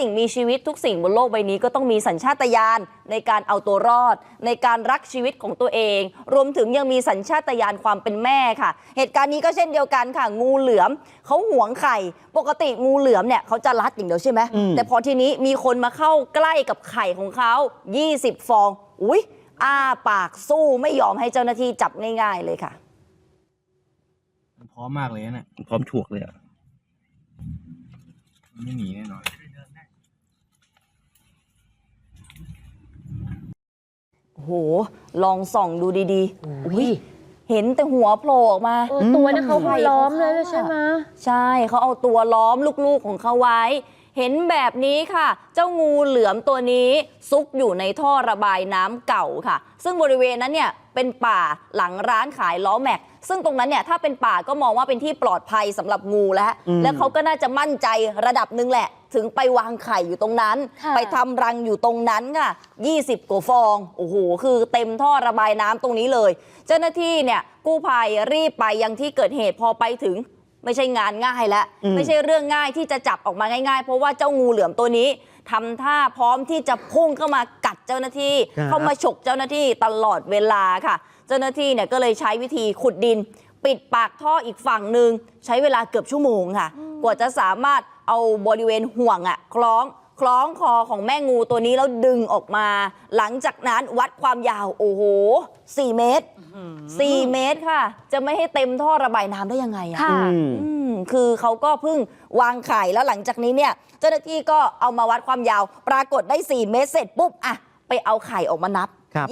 สิ่งมีชีวิตทุกสิ่งบนโลกใบนี้ก็ต้องมีสัญชาตญาณในการเอาตัวรอด ในการรักชีวิตของตัวเอง รวมถึงยังมีสัญชาตญาณความเป็นแม่ค่ะ เหตุการณ์นี้ก็เช่นเดียวกันค่ะ งูเหลือมเขาหวงไข่ ปกติงูเหลือมเนี่ยเขาจะรัดอย่างเดียวใช่ไหมอืมแต่พอทีนี้มีคนมาเข้าใกล้กับไข่ของเขา 20 ฟอง อุ้ยอ้าปากสู้ไม่ยอมให้เจ้าหน้าที่จับง่าย ๆเลยค่ะมันพร้อมมากเลยนะเนี่ยพร้อมฉวกเลยอะมันไม่หนีแน่นอน โอ้โห ลองส่องดูดีๆอุ้ยเห็นแต่หัวโผล่ออกมา เออตัวนั้นเขาไข่ล้อมของเลยเขาอะใช่ไหมใช่เขาเอาตัวล้อมลูกๆของเขาไว้ เห็นแบบนี้ค่ะ เจ้างูเหลือมตัวนี้ซุกอยู่ในท่อระบายน้ำเก่าค่ะ ซึ่งบริเวณนั้นเนี่ย เป็นป่าหลังร้านขายล้อแม็ก ซึ่งตรงนั้นเนี่ยถ้าเป็นป่าก็มองว่าเป็นที่ปลอดภัยสำหรับงูแล้วอืมแล้วเขาก็น่าจะมั่นใจระดับหนึ่งแหละ ถึงไปวางไข่อยู่ตรงนั้นค่ะไปทำรังอยู่ตรงนั้นค่ะ 20กว่าฟอง โอ้โห คือเต็มท่อระบายน้ำตรงนี้เลย เจ้าหน้าที่เนี่ยกู้ภัยรีบไปยังที่เกิดเหตุพอไปถึงไม่ใช่งานง่ายแล้วอืมไม่ใช่เรื่องง่ายที่จะจับออกมาง่ายๆ เพราะว่าเจ้างูเหลือมตัวนี้ ทำท่าพร้อมที่จะพุ่งเข้ามากัดเจ้าหน้าที่เข้ามาฉกเจ้าหน้าที่ตลอดเวลาค่ะ เจ้าหน้าที่เนี่ยก็เลยใช้วิธีขุดดิน ปิดปากท่ออีกฝั่งหนึ่งใช้เวลาเกือบชั่วโมงค่ะ กว่าจะสามารถเอาบริเวณห่วงอะคล้องคล้องคอของแม่งูตัวนี้แล้วดึงออกมา หลังจากนั้นวัดความยาวโอ้โห4เมตร 4 เมตรค่ะ จะไม่ให้เต็มท่อระบายน้ำได้ยังไงอะ ค่ะ อืม อืม คือเขาก็เพิ่งวางไข่แล้วหลังจากนี้เนี่ยเจ้าหน้าที่ก็เอามาวัดความยาว ปรากฏได้ 4 เมตรเสร็จปุ๊บอะไปเอาไข่ออกมานับ ครับ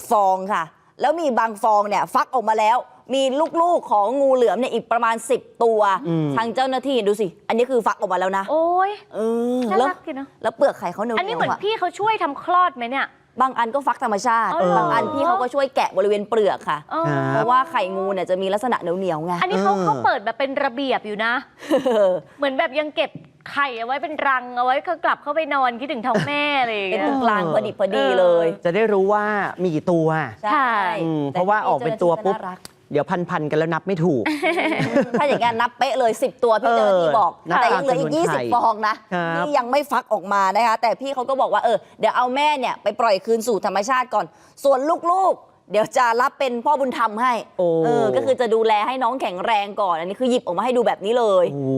20 ฟองค่ะ แล้วมีบางฟองเนี่ยฟักออกมาแล้ว มีลูกๆของงูเหลือมเนี่ยอีกประมาณ 10 ตัว อืม ทางเจ้าหน้าที่ดูสิ อันนี้คือฟักออกมาแล้วนะโอ้ย เออน่าแล้วรักดีเนอะ แล้วเปลือกไข่เขาเนียวๆอันนี้เหมือนอะพี่เขาช่วยทำคลอดไหมเนี่ย บางอันก็ฟักธรรมชาติอ๋อเหรอบางอันพี่เขาก็ช่วยแกะบริเวณเปลือกค่ะอ๋อครับเพราะว่าไข่งูเนี่ยจะมีลักษณะเหนียวๆไง อันนี้เขาเออ เขาเปิดแบบเป็นระเบียบอยู่นะ เหมือนแบบยังเก็บไข่เอาไว้เป็นรังเอาไว้ก็กลับเข้าไปนอนคิดถึงท้องแม่อะไรอย่างเป็นเงี้ตยรงกลางพอดิบพอดีเลย จะได้รู้ว่ามีกี่ตัว ใช่อืมเพราะว่าออกเป็นตัวปุ๊บจ้าหน้าที่ เดี๋ยวพันพันๆกันแล้วนับไม่ถูก ถ้าอย่างงั้นนับเป๊ะเลย 10 ตัวพี่เจ้าหน้าที่บอกเออนับแต่ยังเหลืออีกตามจำนวนไข่20 ฟองนะครับนี่ยังไม่ฟักออกมานะคะ แต่พี่เขาก็บอกว่าเออเดี๋ยวเอาแม่เนี่ยไปปล่อยคืนสู่ธรรมชาติก่อน ส่วนลูกๆ เดี๋ยวจะรับเป็นพ่อบุญธรรมให้โอ้ เออก็คือจะดูแลให้น้องแข็งแรงก่อน อันนี้คือหยิบออกมาให้ดูแบบนี้เลย โอ้โห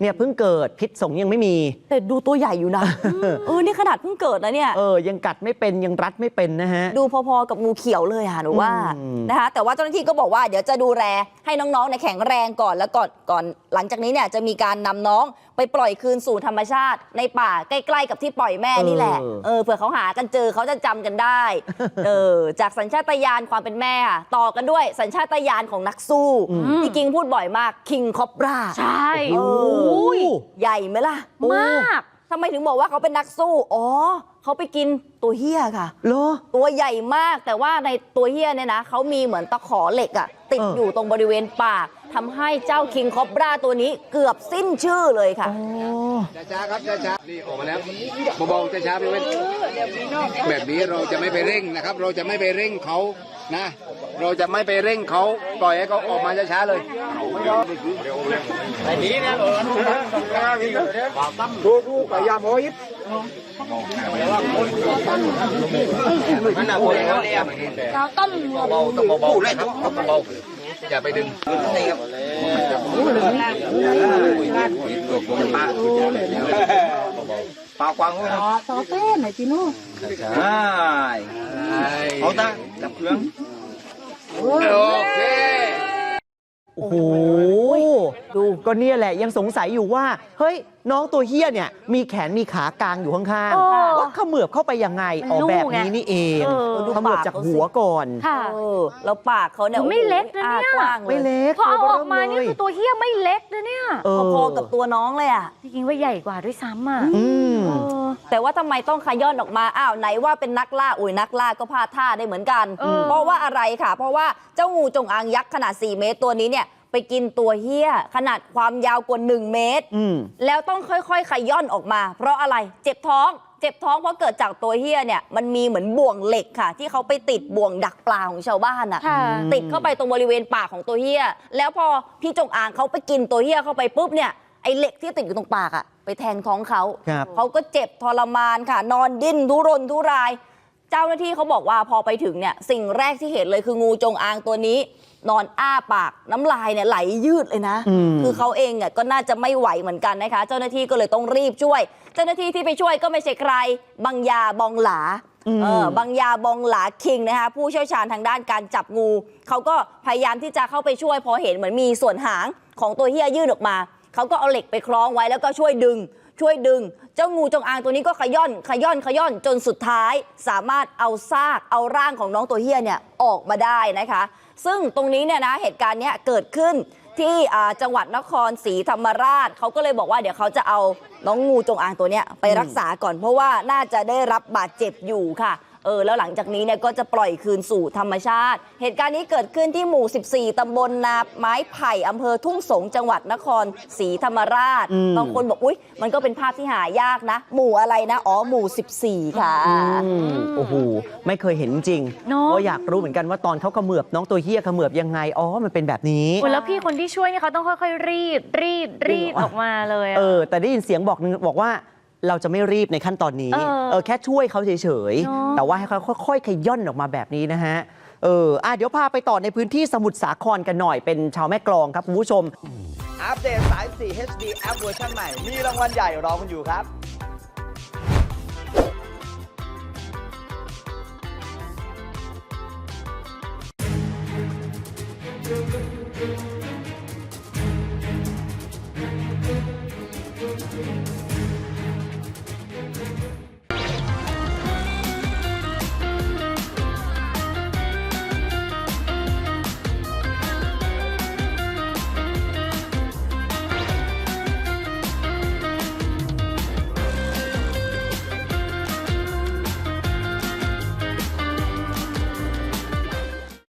เนี่ยเพิ่งเกิดพิษสงยังไม่มี แต่ดูตัวใหญ่อยู่นะเออนี่ขนาดเพิ่งเกิดนะเนี่ย เออ ยังกัดไม่เป็นยังรัดไม่เป็นนะฮะ ดูพอๆกับงูเขียวเลยค่ะหนูว่าอืม นะคะแต่ว่าเจ้าหน้าที่ก็บอกว่าเดี๋ยวจะดูแลให้น้องๆเนี่ยแข็งแรงก่อนแล้วก่อนก่อนหลังจากนี้เนี่ยจะมีการนำน้องไปปล่อยคืนสู่ธรรมชาติ ในป่าใกล้ๆกับที่ปล่อยแม่นี่แหละเออ เออเผื่อเขาหากันเจอเขาจะจำกันได้ เออจากสัญชาตญาณความเป็นแม่ค่ะต่อกันด้วยสัญชาตญาณของนักสู้พี่กิงพูดบ่อยมากคิงคอบราใช่โอ้โอ้ยใหญ่ไหมล่ะ มาก ทำไมถึงบอกว่าเขาเป็นนักสู้ อ๋อ เขาไปกินตัวเฮี้ยค่ะ เหรอ ตัวใหญ่มากแต่ว่าในตัวเฮียเนี่ยนะเขามีเหมือนตะขอเหล็กอะติดเออออ ยู่ตรงบริเวณปากทำให้เจ้าคิงคอบราตัวนี้เกือบสิ้นชื่อเลยค่ะ โอ้ช้าๆครับช้าๆนี่ออกมาแล้วเบาๆช้าๆไปเว้นแบบนี้เราจะไม่ไปเร่งนะครับ เราจะไม่ไปเร่งเขานะ เราจะไม่ไปเร่งเขาปล่อยให้เขาออกมาช้าๆเลยดูดูพยายามโอ้ยมันหนักเลยครับเราต้มเบาๆต้องเบาๆเลยครับต้ องเบาๆอย่าไปดึงปากวางไว้นะต่อเต้นหน่อยจีโน่ใช่เอาตาจับเครื่องโอเค โอ้โหดูก็เนี่ยแหละยังสงสัยอยู่ว่า เฮ้ย น้องตัวเฮี้ยเนี่ย มีแขนมีขากลางอยู่ข้างโอ้ๆว่าเขมือบเข้าไปยังไงอ๋อรู้แบบไงนี้นี่เองเออเขมือบจากหัวก่อนค่ะเออแล้วปากเขาเนี่ยไม่เล็กนะเนี่ยอ้ากว้างเลไม่ยเล็กพอเอาตัวอเริ่อกมานี่เลยคือตัวเฮี้ยไม่เล็กนะเนี่ยเออพอๆกับตัวน้องเลยอะจริงๆว่าใหญ่กว่าด้วยซ้ำอะอืมเออแต่ว่าทำไมต้องขย้อนออกมาอ้าวไหนว่าเป็นนักล่าอุ้ยนักล่าก็พลาดท่าได้เหมือนกันเออเพราะว่าอะไรค่ะ เพราะว่าเจ้างูจงอางยักษ์ขนาด 4 เมตรตัวนี้เนี่ย ไปกินตัวเฮี้ย ขนาดความยาวกว่า1เมตร อืม แล้วต้องค่อยๆขย่อนออกมา เพราะอะไรเจ็บท้อง เจ็บท้องเพราะเกิดจากตัวเฮี้ยเนี่ยมันมีเหมือนบ่วงเหล็กค่ะ ที่เขาไปติดบ่วงดักปลาของชาวบ้านอะค่ะ ติดเข้าไปตรงบริเวณปากของตัวเฮี้ย แล้วพอพี่จงอางเขาไปกินตัวเฮี้ยเข้าไปปุ๊บเนี่ยไอ้เหล็กที่ติดอยู่ตรงปากอะไปแทงท้องเขาครับ เขาก็เจ็บทรมานค่ะ นอนดิ้นทุรนทุราย เจ้าหน้าที่เขาบอกว่าพอไปถึงเนี่ยสิ่งแรกที่เห็นเลยคืองูจงอางตัวนี้ นอนอ้าปากน้ำลายเนี่ยไหลยืดเลยนะอืมคือเขาเองเนี่ยก็น่าจะไม่ไหวเหมือนกันนะคะ เจ้าหน้าที่ก็เลยต้องรีบช่วย เจ้าหน้าที่ที่ไปช่วยก็ไม่ใช่ใครบางยาบองหลาเออบางยาบองหลาคิงนะคะผู้เชี่ยวชาญทางด้านการจับงูเขาก็พยายามที่จะเข้าไปช่วยพอเห็นเหมือนมีส่วนหางของตัวเฮียยื่นออกมาเขาก็เอาเหล็กไปคล้องไว้แล้วก็ช่วยดึง ช่วยดึง เจ้างูจงอางตัวนี้ก็ขย่อน ขย่อนขย่อนจนสุดท้าย สามารถเอาซากเอาร่างของน้องตัวเฮียเนี่ยออกมาได้นะคะ ซึ่งตรงนี้เนี่ยนะเหตุการณ์เนี้ยเกิดขึ้นที่จังหวัดนครศรีธรรมราชเขาก็เลยบอกว่าเดี๋ยวเขาจะเอาน้องงูจงอางตัวเนี้ยไปรักษาก่อนเพราะว่าน่าจะได้รับบาดเจ็บอยู่ค่ะ เออแล้วหลังจากนี้เนี่ยก็จะปล่อยคืนสู่ธรรมชาติ เหตุการณ์นี้เกิดขึ้นที่หมู่ 14 ตำบลนาไม้ไผ่อำเภอทุ่งสงจังหวัดนครศรีธรรมราชอืมบางคนบอกอุ๊ย มันก็เป็นภาพที่หายากนะ หมู่อะไรนะ อ๋อ หมู่ 14 ค่ะ อืมโอ้โหไม่เคยเห็นจริงเนอะ ก็อยากรู้เหมือนกันว่าตอนเขาเขมือบน้องตัวเฮียเขมือบยังไงอ๋อมันเป็นแบบนี้ โอ้แล้วพี่คนที่ช่วยเนี่ยเขาต้องค่อยๆ รีดรีดรีดออกมาเลยอะ เออแต่ได้ยินเสียงบอกนึงบอกว่า เราจะไม่รีบในขั้นตอนนี้ เออเออแค่ช่วยเขาเฉยเนอะๆแต่ว่าให้เขาค่อยๆขย่อนออกมาแบบนี้นะฮะ เอออะเดี๋ยวพาไปต่อในพื้นที่สมุทรสาครกันหน่อยเป็นชาวแม่กลองครับคุณผู้ชม อัปเดต34 HD แอปเวอร์ชันใหม่ มีรางวัลใหญ่รอคุณอยู่ครับ